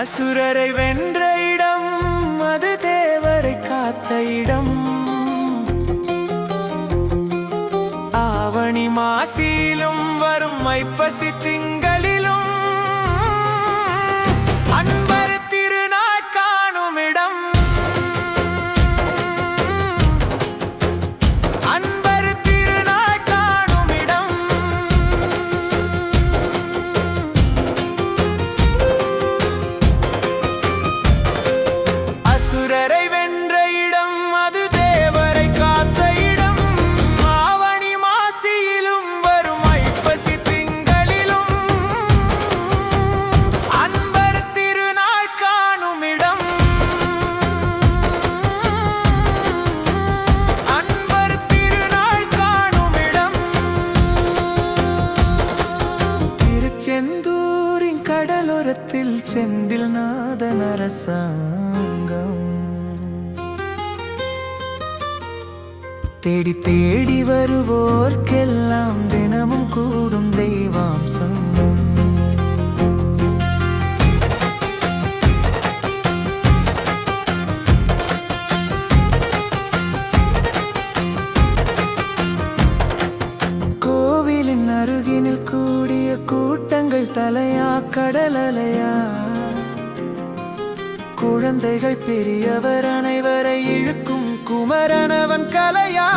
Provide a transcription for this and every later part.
அசுரரை வென்ற இடம் அது தேவரை காத்த இடம். ஆவணி மாசியிலும் வரும் ஐப்பசி திங்க அரசாங்கம் தேடி தேடி வருவோர்க்கெல்லாம் தினமும் கூடும் தெய்வாம்சம். கோவிலின் அருகினில் கூடிய கூட்டங்கள் தலையா கடலலையா. குழந்தைகள் பெரியவர் அனைவரை இழுக்கும் குமரனவன் கலையா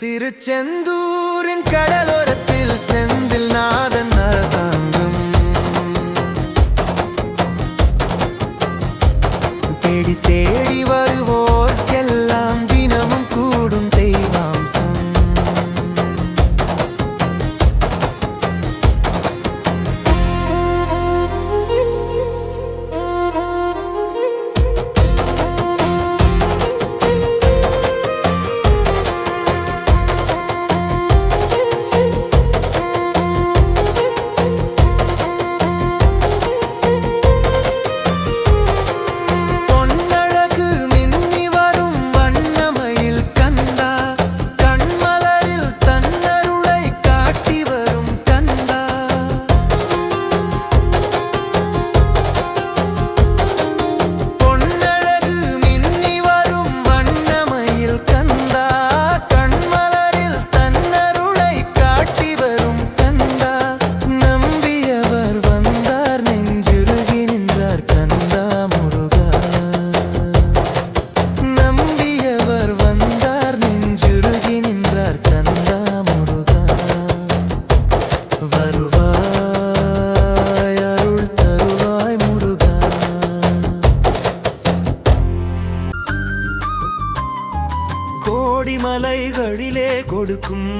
திருச்செந்தூரின் கடலோரத்தில் செந்தில் நாத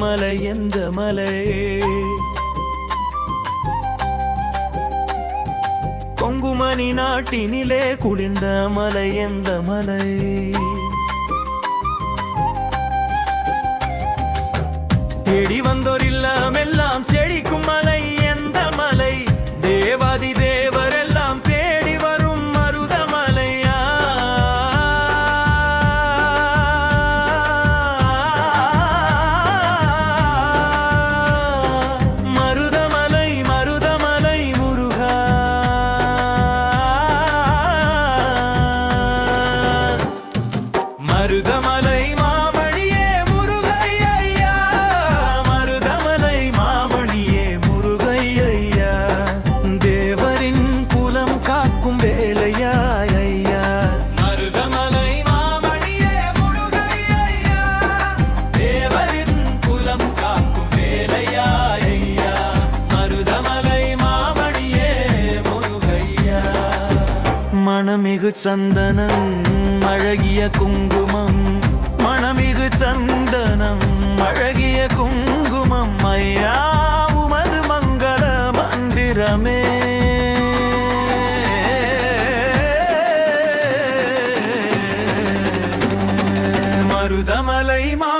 மலை எந்த மலை? கொங்குமணி நாட்டினிலே குளிர்ந்த மலை எந்த மலை? தேடி வந்தோர் இல்லமெல்லாம் செழிக்கும் மலை. மனமிகு சந்தனம் அழகிய குங்குமம். மனமிகு சந்தனம் அழகிய குங்குமம். ஐயா உமது மங்கள மந்திரமே. மருதமலை மா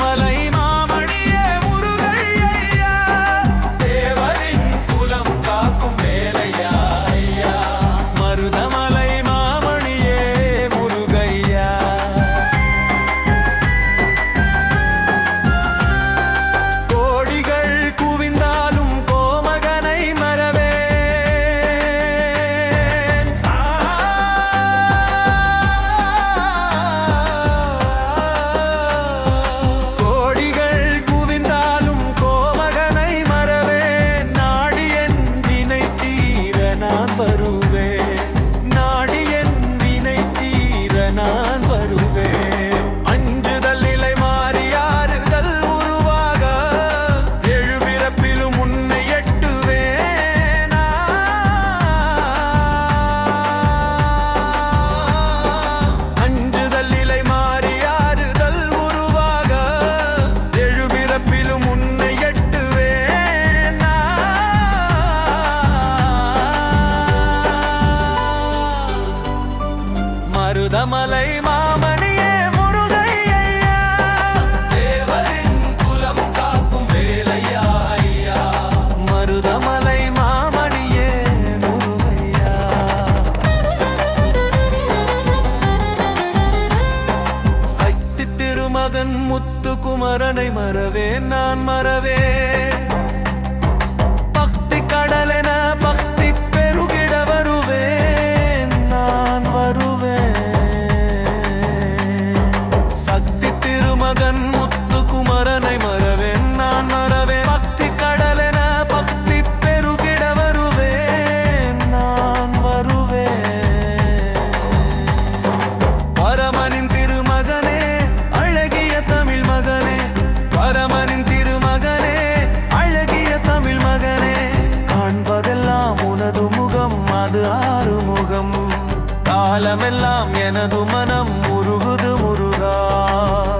எனது மனம் முருகுது முருகா.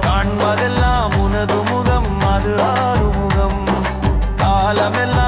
காண்பதெல்லாம் உனது முகம் அது ஆறுமுகம். காலமெல்லாம்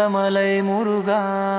நாதமலை முருகா.